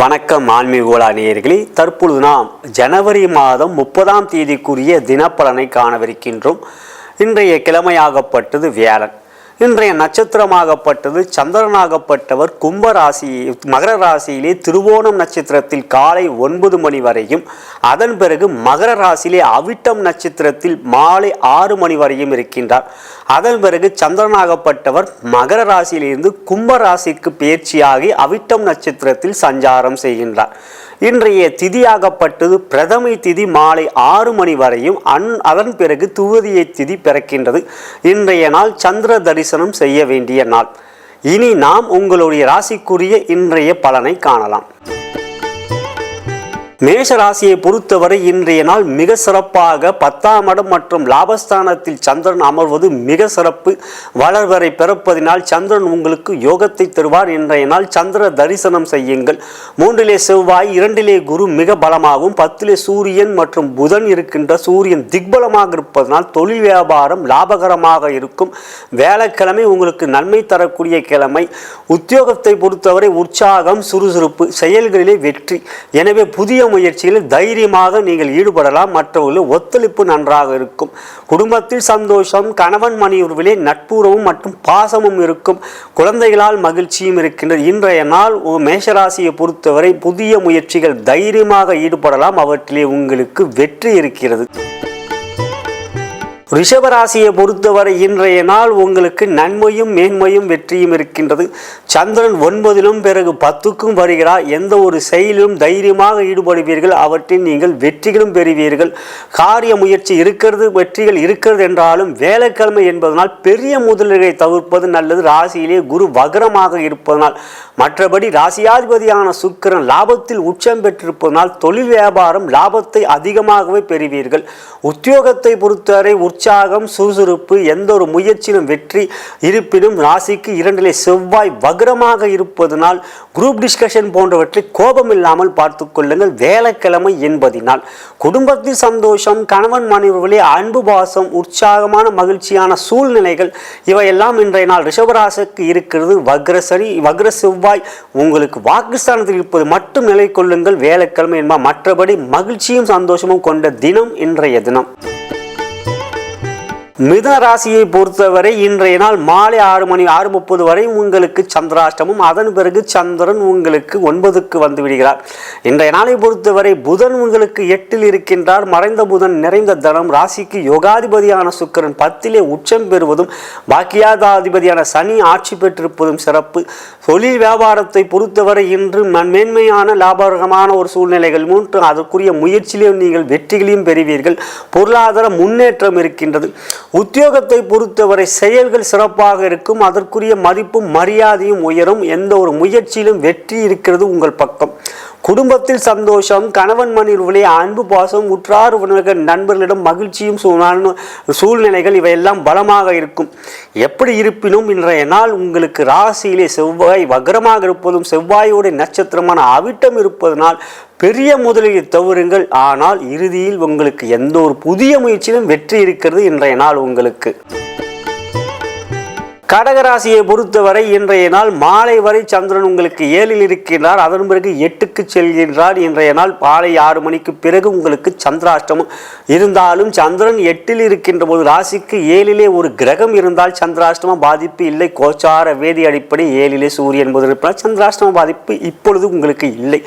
வணக்கம் ஆன்மீகோலா நேயர்களே தற்பொழுது நாம் ஜனவரி மாதம் முப்பதாம் தேதிக்குரிய தினப்பலனை காணவிருக்கின்றோம். இன்றைய கிழமையாகப்பட்டது வியாழன். இன்றைய நட்சத்திரமாகப்பட்டது சந்திரனாகப்பட்டவர் கும்ப ராசி மகர ராசியிலே திருவோணம் நட்சத்திரத்தில் காலை ஒன்பது மணி வரையும் அதன் பிறகு மகர ராசியிலே அவிட்டம் நட்சத்திரத்தில் மாலை ஆறு மணி வரையும் இருக்கின்றார். அதன் பிறகு சந்திரனாகப்பட்டவர் மகர ராசியிலிருந்து கும்ப ராசிக்கு பயிற்சியாகி அவிட்டம் நட்சத்திரத்தில் சஞ்சாரம் செய்கின்றார். இன்றைய திதியாகப்பட்டது பிரதமை திதி மாலை ஆறு மணி வரையும் அன் அதன் பிறகு துவதியை திதி பிறக்கின்றது. இன்றைய நாள் சந்திர தரிசனம் செய்ய வேண்டிய நாள். இனி நாம் உங்களுடைய ராசிக்குரிய இன்றைய பலனை காணலாம். மேஷ ராசியை பொறுத்தவரை இன்றைய நாள் மிக சிறப்பாக பத்தாம் இடம் மற்றும் லாபஸ்தானத்தில் சந்திரன் அமர்வது மிக சிறப்பு. வளர்வரை பிறப்பதினால் சந்திரன் உங்களுக்கு யோகத்தை தருவார். இன்றைய நாள் சந்திர தரிசனம் செய்யுங்கள். மூன்றிலே செவ்வாய் இரண்டிலே குரு மிக பலமாகவும் பத்திலே சூரியன் மற்றும் புதன் இருக்கின்ற சூரியன் திக்பலமாக இருப்பதனால் தொழில் வியாபாரம் லாபகரமாக இருக்கும். வேலைக்கிழமை உங்களுக்கு நன்மை தரக்கூடிய கிழமை. உத்தியோகத்தை பொறுத்தவரை உற்சாகம் சுறுசுறுப்பு செயல்களிலே வெற்றி. எனவே புதிய முயற்சிகளில் தைரியமாக நீங்கள் ஈடுபடலாம். மற்றவர்கள் ஒத்துழைப்பு நன்றாக இருக்கும். குடும்பத்தில் சந்தோஷம் கணவன் மனைவிலே நட்புறவும் மற்றும் பாசமும் இருக்கும். குழந்தைகளால் மகிழ்ச்சியும் இருக்கின்றது. இன்றைய நாள் மேஷராசியை பொறுத்தவரை புதிய முயற்சிகள் தைரியமாக ஈடுபடலாம். அவற்றிலே உங்களுக்கு வெற்றி இருக்கிறது. ரிஷபராசியை பொறுத்தவரை இன்றைய நாள் உங்களுக்கு நன்மையும் மேன்மையும் வெற்றியும் இருக்கின்றது. சந்திரன் ஒன்பதிலும் பிறகு பத்துக்கும் வருகிறார். எந்த ஒரு செயலிலும் தைரியமாக ஈடுபடுவீர்கள். அவற்றில் நீங்கள் வெற்றிகளும் பெறுவீர்கள். காரிய முயற்சி இருக்கிறது வெற்றிகள் இருக்கிறது என்றாலும் வேலைக்கிழமை என்பதனால் பெரிய முதலீடுகளை தவிர்ப்பது நல்லது. ராசியிலே குரு வகரமாக இருப்பதனால் மற்றபடி ராசியாதிபதியான சுக்கிரன் லாபத்தில் உச்சம் பெற்றிருப்பதனால் தொழில் வியாபாரம் லாபத்தை அதிகமாகவே பெறுவீர்கள். உத்தியோகத்தை பொறுத்தவரை உற்சாகம் சுறுசுறுப்பு எந்த ஒரு முயற்சியிலும் வெற்றி இருப்பினும் ராசிக்கு இரண்டிலே செவ்வாய் வக்ரமாக இருப்பதனால் குரூப் டிஸ்கஷன் போன்றவற்றை கோபம் இல்லாமல் பார்த்து கொள்ளுங்கள். வேலைக்கிழமை என்பதினால் குடும்பத்தில் சந்தோஷம் கணவன் மனைவிகளே அன்பு பாசம் உற்சாகமான மகிழ்ச்சியான சூழ்நிலைகள் இவையெல்லாம் இன்றைய நாள் ரிஷபராசிக்கு இருக்கிறது. வக்ரசரி வக்ர செவ்வாய் உங்களுக்கு வாக்குஸ்தானத்தில் இருப்பது மட்டும் நிலை கொள்ளுங்கள் வேலைக்கிழமை என்பால் மற்றபடி மகிழ்ச்சியும் சந்தோஷமும் கொண்ட தினம் இன்றைய தினம். மிதன ராசியை பொறுத்தவரை இன்றைய நாள் மாலை ஆறு மணி ஆறு முப்பது வரை உங்களுக்கு சந்திராஷ்டமும். அதன் பிறகு சந்திரன் உங்களுக்கு ஒன்பதுக்கு வந்து விடுகிறார். இன்றைய நாளை பொறுத்தவரை புதன் உங்களுக்கு எட்டில் இருக்கின்றார். மறைந்த புதன் நிறைந்த தனம். ராசிக்கு யோகாதிபதியான சுக்கிரன் பத்திலே உச்சம் பெறுவதும் பாக்கியாதாதிபதியான சனி ஆட்சி பெற்றிருப்பதும் சிறப்பு. தொழில் வியாபாரத்தை பொறுத்தவரை இன்று மேன்மையான லாபகரமான ஒரு சூழ்நிலைகள். மூன்று அதற்குரிய முயற்சியிலும் நீங்கள் வெற்றிகளையும் பெறுவீர்கள். பொருளாதார முன்னேற்றம் இருக்கின்றது. உத்தியோகத்தை பொறுத்தவரை செயல்கள் சிறப்பாக இருக்கும் அதற்குரிய மதிப்பும் மரியாதையும் உயரும் எந்த ஒரு முயற்சியிலும் வெற்றி இருக்கிறது உங்கள் பக்கம். குடும்பத்தில் சந்தோஷம் கணவன் மனைவிகளே அன்பு பாசம் உற்றார் உணர்கள் நண்பர்களிடம் மகிழ்ச்சியும் சூழ்நிலைகள் இவையெல்லாம் பலமாக இருக்கும். எப்படி இருப்பினும் இன்றைய நாள் உங்களுக்கு ராசியிலே செவ்வாய் வக்ரமாக இருப்பதும் செவ்வாயோட நட்சத்திரமான அவிட்டம் இருப்பதனால் பெரிய முதலீடு தவறுங்கள் ஆனால் இறுதியில் உங்களுக்கு எந்த ஒரு புதிய முயற்சியிலும் வெற்றி இருக்கிறது இன்றைய நாள் உங்களுக்கு. கடகராசியை பொறுத்தவரை இன்றைய நாள் மாலை வரை சந்திரன் உங்களுக்கு ஏழில் இருக்கின்றார். அதன் பிறகு எட்டுக்கு செல்கின்றார். இன்றைய நாள் மாலை ஆறு மணிக்கு பிறகு உங்களுக்கு சந்திராஷ்டமம். இருந்தாலும் சந்திரன் எட்டில் இருக்கின்ற போது ராசிக்கு ஏழிலே ஒரு கிரகம் இருந்தால் சந்திராஷ்டமம் பாதிப்பு இல்லை. கோச்சார வேதி அடிப்படை ஏழிலே சூரியன் முதல் இருப்பதால் சந்திராஷ்டம பாதிப்பு இப்பொழுது உங்களுக்கு இல்லை.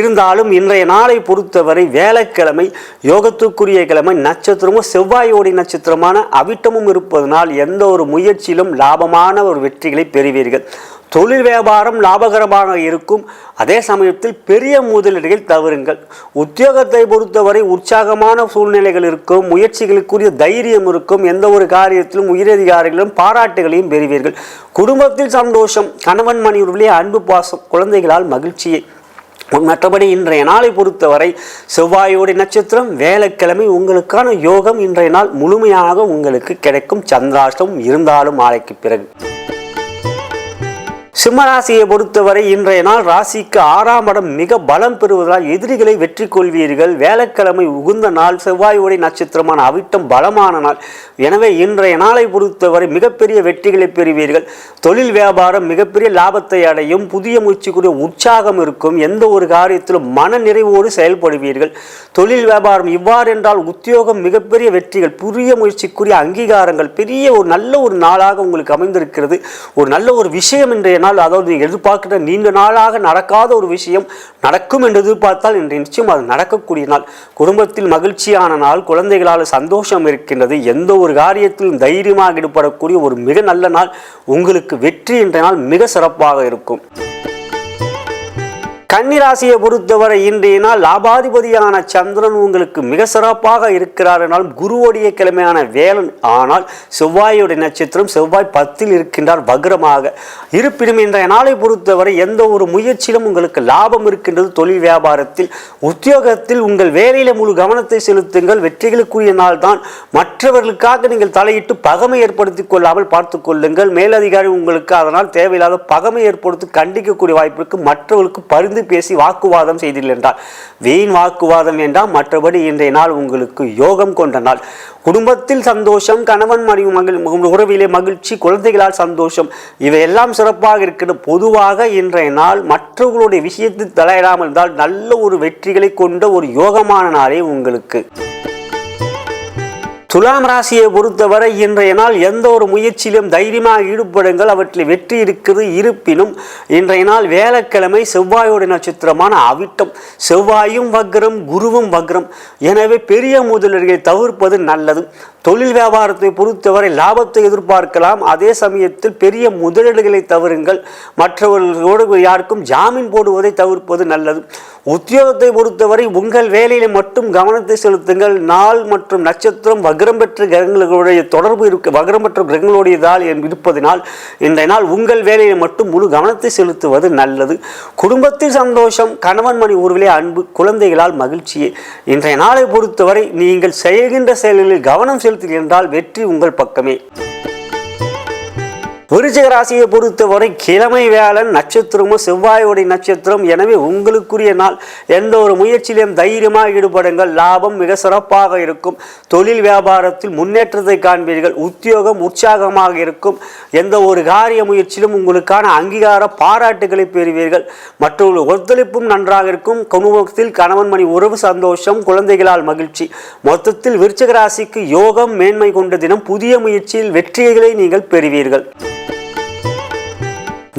இருந்தாலும் இன்றைய நாளை பொறுத்தவரை வேலைக்கிழமை யோகத்துக்குரிய கிழமை நட்சத்திரமும் செவ்வாயோடி நட்சத்திரமான அவிட்டமும் இருப்பதனால் எந்த ஒரு முயற்சியிலும் லாபமான ஒரு வெற்றிகளை பெறுவீர்கள். தொழில் வியாபாரம் லாபகரமாக இருக்கும். அதே சமயத்தில் பெரிய முதலீடுகள் தவறுங்கள். உத்தியோகத்தை பொறுத்தவரை உற்சாகமான சூழ்நிலைகள் இருக்கும். முயற்சிகளுக்குரிய தைரியம் இருக்கும். எந்த ஒரு காரியத்திலும் உயரதிகாரிகளும் பாராட்டுகளையும் பெறுவீர்கள். குடும்பத்தில் சந்தோஷம் கணவன் மனைவிகளே அன்பு பாசம் குழந்தைகளால் மகிழ்ச்சியை மற்றபடி இன்றைய நாளை பொறுத்தவரை செவ்வாயோட நட்சத்திரம் வேலைக்கிழமை உங்களுக்கான யோகம் இன்றைய நாள் முழுமையாக உங்களுக்கு கிடைக்கும். சந்திராஷ்டம் இருந்தாலும் மாலைக்கு பிறகு. சிம்மராசியை பொறுத்தவரை இன்றைய நாள் ராசிக்கு ஆறாம் இடம் மிக பலம் பெறுவதால் எதிரிகளை வெற்றி கொள்வீர்கள். வேலைக்கிழமை உகுந்த நாள் செவ்வாயுடைய நட்சத்திரமான அவிட்டம் பலமான நாள். எனவே இன்றைய நாளை பொறுத்தவரை மிகப்பெரிய வெற்றிகளை பெறுவீர்கள். தொழில் வியாபாரம் மிகப்பெரிய லாபத்தை அடையும். புதிய முயற்சிக்குரிய உற்சாகம் இருக்கும். எந்த ஒரு காரியத்திலும் மன நிறைவோடு செயல்படுவீர்கள். தொழில் வியாபாரம் இவ்வாறு என்றால் உத்தியோகம் மிகப்பெரிய வெற்றிகள். புதிய முயற்சிக்குரிய அங்கீகாரங்கள். பெரிய ஒரு நல்ல ஒரு நாளாக உங்களுக்கு அமைந்திருக்கிறது. ஒரு நல்ல ஒரு விஷயம் இன்றைய நாள் அதாவது எதிர்பார்க்கிற நீண்ட நாளாக நடக்காத ஒரு விஷயம் நடக்கும் என்று எதிர்பார்த்தால் இன்று நிச்சயம் அது நடக்கக்கூடிய நாள். குடும்பத்தில் மகிழ்ச்சியான நாள் குழந்தைகளால் சந்தோஷம் இருக்கின்றது எந்த ஒரு காரியத்திலும் தைரியமாக ஈடுபடக்கூடிய ஒரு மிக நல்ல நாள் உங்களுக்கு வெற்றி என்ற நாள் மிக சிறப்பாக இருக்கும். கன்னிராசியை பொறுத்தவரை இன்றைய நாள் லாபாதிபதியான சந்திரன் உங்களுக்கு மிக சிறப்பாக இருக்கிறார் என்றாலும் குருவோடைய கிழமையான வேலன். ஆனால் செவ்வாயுடைய நட்சத்திரம் செவ்வாய் பத்தில் இருக்கின்றார் வக்ரமாக. இருப்பினும் இன்றைய நாளை பொறுத்தவரை எந்த ஒரு முயற்சியிலும் உங்களுக்கு லாபம் இருக்கின்றது. தொழில் வியாபாரத்தில் உத்தியோகத்தில் உங்கள் வேலையில முழு கவனத்தை செலுத்துங்கள். வெற்றிகளுக்குரிய நாள் தான். மற்றவர்களுக்காக நீங்கள் தலையிட்டு பகமை ஏற்படுத்தி கொள்ளாமல் பார்த்து கொள்ளுங்கள். மேலதிகாரி உங்களுக்கு அதனால் தேவையில்லாத பகமை ஏற்படுத்தி கண்டிக்கக்கூடிய வாய்ப்பு இருக்கு மற்றவர்களுக்கு பரிந்து பேசி வாக்குவாதம் செய்தீர்கள் என்றால் வீண் வாக்குவாதம் வேண்டாம் மற்றபடி இன்றைய நாள் உங்களுக்கு யோகம் கொண்ட நாள். குடும்பத்தில் சந்தோஷம் கணவன் மனைவி மகிழ் உறவிலே மகிழ்ச்சி குழந்தைகளால் சந்தோஷம் இவையெல்லாம் சிறப்பாக இருக்கிறது பொதுவாக இன்றைய நாள் மற்றவர்களுடைய விஷயத்தில் தலையிடாமல் இருந்தால் நல்ல ஒரு வெற்றிகளை கொண்ட ஒரு யோகமான நாளே உங்களுக்கு. துலாம் ராசியை பொறுத்தவரை இன்றைய நாள் எந்த ஒரு முயற்சியிலும் தைரியமாக ஈடுபடுங்கள். அவற்றில் வெற்றி இருக்கிறது. இருப்பினும் இன்றைய நாள் வேலைக்கிழமை செவ்வாயோட நட்சத்திரமான அவிட்டம். செவ்வாயும் வக்ரம் குருவும் வக்ரம். எனவே பெரிய முதலீடுகளை தவிர்ப்பது நல்லது. தொழில் வியாபாரத்தை பொறுத்தவரை லாபத்தை எதிர்பார்க்கலாம். அதே சமயத்தில் பெரிய முதலீடுகளை தவறுங்கள். மற்றவர்களோடு யாருக்கும் ஜாமீன் போடுவதை தவிர்ப்பது நல்லது. உத்தியோகத்தை பொறுத்தவரை உங்கள் வேலையில் மட்டும் கவனத்தை செலுத்துங்கள். நாள் மற்றும் நட்சத்திரம் வக்ரம் பெற்ற கிரகங்களுடைய தொடர்பு இருக்க வக்ரம் பெற்ற கிரகங்களுடையதால் இருப்பதனால் இந்த நாள் உங்கள் வேலையை மட்டும் முழு கவனத்தை செலுத்துவது நல்லது. குடும்பத்தில் சந்தோஷம் கணவன் மணி உருவிலே அன்பு குழந்தைகளால் மகிழ்ச்சியே இன்றைய நாளை பொறுத்தவரை நீங்கள் செய்கின்ற செயல்களில் கவனம் செலுத்துகின்றால் என்றால் வெற்றி உங்கள் பக்கமே. விருச்சிக ராசியை பொறுத்தவரை கிழமை வேளன் நட்சத்திரமும் செவ்வாயோடைய நட்சத்திரம். எனவே உங்களுக்குரிய நாள் எந்த ஒரு முயற்சியிலும் தைரியமாக ஈடுபடுங்கள். லாபம் மிக சிறப்பாக இருக்கும். தொழில் வியாபாரத்தில் முன்னேற்றத்தை காண்பீர்கள். உத்தியோகம் உற்சாகமாக இருக்கும். எந்த ஒரு காரிய முயற்சியிலும் உங்களுக்கான அங்கீகார பாராட்டுகளை பெறுவீர்கள். மற்றொரு ஒத்துழைப்பும் நன்றாக இருக்கும். குடும்பத்தில் கணவன் மணி உறவு சந்தோஷம் குழந்தைகளால் மகிழ்ச்சி. மொத்தத்தில் விருச்சிக ராசிக்கு யோகம் மேன்மை கொண்ட தினம். புதிய முயற்சியில் வெற்றிகளை நீங்கள் பெறுவீர்கள்.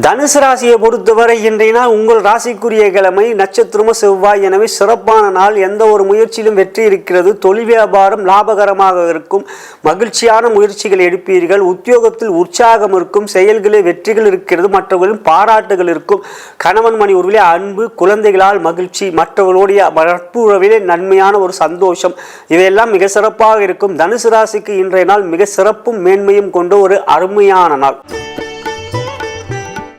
தனுசு ராசியை பொறுத்தவரை இன்றைய நாள் உங்கள் ராசிக்குரிய கிழமை நட்சத்திரமும் செவ்வாய் எனவே சிறப்பான நாள். எந்த ஒரு முயற்சியிலும் வெற்றி இருக்கிறது. தொழில் வியாபாரம் லாபகரமாக இருக்கும். மகிழ்ச்சியான முயற்சிகள் எடுப்பீர்கள். உத்தியோகத்தில் உற்சாகம் இருக்கும். செயல்களில் வெற்றிகள் இருக்கிறது. மற்றவர்களின் பாராட்டுகள் இருக்கும். கணவன் மணி உறவிலே அன்பு குழந்தைகளால் மகிழ்ச்சி மற்றவர்களுடைய நட்பு உறவிலே நன்மையான ஒரு சந்தோஷம். இவையெல்லாம் மிக சிறப்பாக இருக்கும். தனுசு ராசிக்கு இன்றைய நாள் மிக சிறப்பும் மேன்மையும் கொண்ட ஒரு அருமையான நாள்.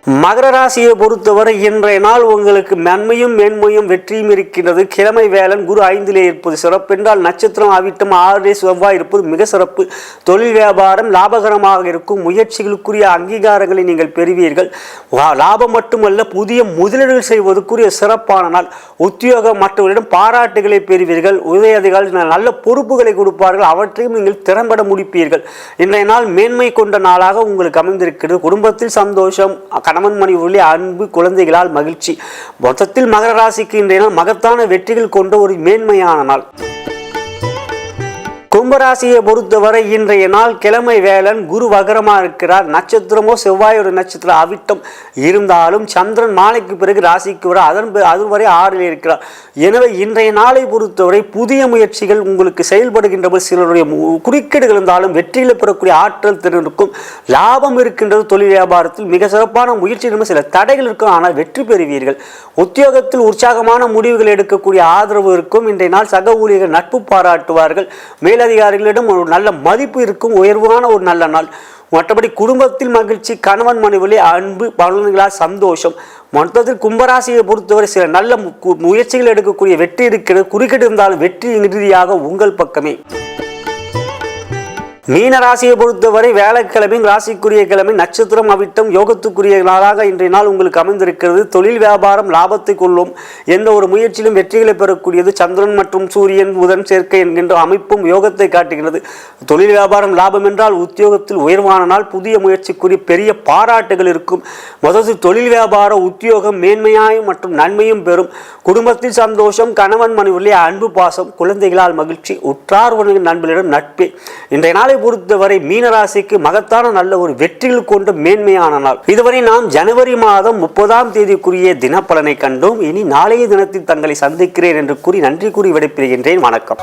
மகர ராசியை பொறுத்தவரை இன்றைய நாள் உங்களுக்கு நன்மையும் மேன்மையும் வெற்றியும் இருக்கின்றது கிழமை வேலன் குரு ஐந்திலே இருப்பது சிறப்பு. என்றால் நட்சத்திரம் ஆவிட்டம் ஆறு செவ்வாய் இருப்பது மிக சிறப்பு. தொழில் வியாபாரம் லாபகரமாக இருக்கும். முயற்சிகளுக்குரிய அங்கீகாரங்களை நீங்கள் பெறுவீர்கள். வா- லாபம் மட்டுமல்ல புதிய முதலீடுகள் செய்வதற்குரிய சிறப்பான நாள். உத்தியோகம் மற்றவர்களிடம் பாராட்டுகளை பெறுவீர்கள். உதய நல்ல பொறுப்புகளை கொடுப்பார்கள். அவற்றையும் நீங்கள் திறம்பட முடிப்பீர்கள். இன்றைய நாள் மேன்மை கொண்ட நாளாக உங்களுக்கு அமைந்திருக்கிறது. குடும்பத்தில் சந்தோஷம் கணவன் மணி உள்ளே அன்பு குழந்தைகளால் மகிழ்ச்சி. மொத்தத்தில் மகர ராசிக்கு இன்றைய நாள் மகத்தான வெற்றிகள் கொண்ட ஒரு மேன்மையான நாள். கும்பராசியை பொறுத்தவரை இன்றைய நாள் கிழமை வேலன் குரு வகரமாக இருக்கிறார். நட்சத்திரமோ செவ்வாயோட நட்சத்திரம் அவிட்டம் இருந்தாலும் சந்திரன் மாலைக்கு பிறகு ராசிக்கு வர அதன் பிறகு அதுவரை ஆறில் இருக்கிறார். எனவே இன்றைய நாளை பொறுத்தவரை புதிய முயற்சிகள் உங்களுக்கு செயல்படுகின்ற போது சிலருடைய குறுக்கீடுகள் இருந்தாலும் வெற்றியில் பெறக்கூடிய ஆற்றல் திறன் இருக்கும் லாபம் இருக்கின்றது தொழில் வியாபாரத்தில். மிக சிறப்பான முயற்சி சில தடைகள் இருக்கும். ஆனால் வெற்றி பெறுவீர்கள். உத்தியோகத்தில் உற்சாகமான முடிவுகள் எடுக்கக்கூடிய ஆதரவு இருக்கும். இன்றைய நாள் சக ஊழியர்கள் நட்பு பாராட்டுவார்கள். மேலதிக மேலதிகாரிகளிடம் ஒரு நல்ல மதிப்பு இருக்கும் உயர்வான ஒரு நல்ல நாள். மற்றபடி குடும்பத்தில் மகிழ்ச்சி கணவன் மனைவிலே அன்பு பலன்களால் சந்தோஷம். மொத்தத்தில் கும்பராசியை பொறுத்தவரை சில நல்ல முயற்சிகள் எடுக்கக்கூடிய வெற்றி இருக்கிறது. குறுக்கிட்டு இருந்தாலும் வெற்றி இறுதியாக உங்கள் பக்கமே. மீன ராசியை பொறுத்தவரை வேலைக்கிழமை ராசிக்குரிய கிழமை நட்சத்திரம் அவிட்டம் யோகத்துக்குரிய நாளாக இன்றைய நாள் உங்களுக்கு அமைந்திருக்கிறது. தொழில் வியாபாரம் லாபத்தை கொள்ளும் எந்த ஒரு முயற்சியிலும் வெற்றிகளை பெறக்கூடியது சந்திரன் மற்றும் சூரியன் புதன் சேர்க்கை என்கின்ற அமைப்பும் யோகத்தை காட்டுகிறது. தொழில் வியாபாரம் லாபம் என்றால் உத்தியோகத்தில் உயர்வான நாள் புதிய முயற்சிக்குரிய பெரிய பாராட்டுகள் இருக்கும். முதல் தொழில் வியாபார உத்தியோகம் மேன்மையாயும் மற்றும் நன்மையும் பெறும். குடும்பத்தில் சந்தோஷம் கணவன் மனைவிலே அன்பு பாசம் குழந்தைகளால் மகிழ்ச்சி உற்றார் உணவின் நண்பர்களிடம் நட்பே. இன்றைய நாளை பொறுத்தவரை மீனராசிக்கு மகத்தான நல்ல ஒரு வெற்றிகள் கொண்ட மேன்மையான நாள். இதுவரை நாம் ஜனவரி மாதம் முப்பதாம் தேதிக்குரிய தினப்பலனை கண்டோம். இனி நாளைய தினத்தில் தங்களை சந்திக்கிறேன் என்று கூறி நன்றி கூறி விடைபெறுகின்றேன். வணக்கம்.